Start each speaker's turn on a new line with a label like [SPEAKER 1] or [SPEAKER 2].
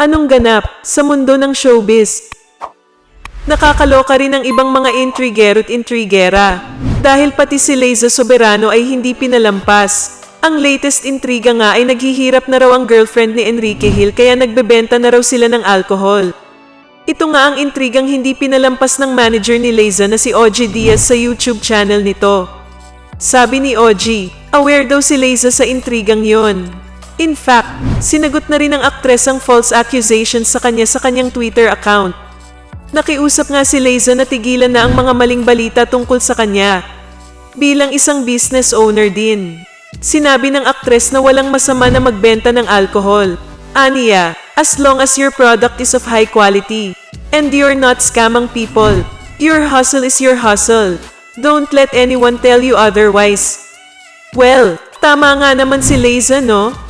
[SPEAKER 1] Anong ganap sa mundo ng showbiz? Nakakaloka rin ang ibang mga intrigero at intrigera. Dahil pati si Liza Soberano ay hindi pinalampas. Ang latest intriga nga ay naghihirap na raw ang girlfriend ni Enrique Hill kaya nagbebenta na raw sila ng alcohol. Ito nga ang intrigang hindi pinalampas ng manager ni Liza na si OG Diaz sa YouTube channel nito. Sabi ni OG, aware daw si Liza sa intrigang yon. In fact, sinagot na rin ng aktres ang false accusations sa kanya sa kanyang Twitter account. Nakiusap nga si Liza na tigilan na ang mga maling balita tungkol sa kanya. Bilang isang business owner din. Sinabi ng aktres na walang masama na magbenta ng alcohol. Aniya, as long as your product is of high quality. And you're not scamming people. Your hustle is your hustle. Don't let anyone tell you otherwise. Well, tama nga naman si Liza, no?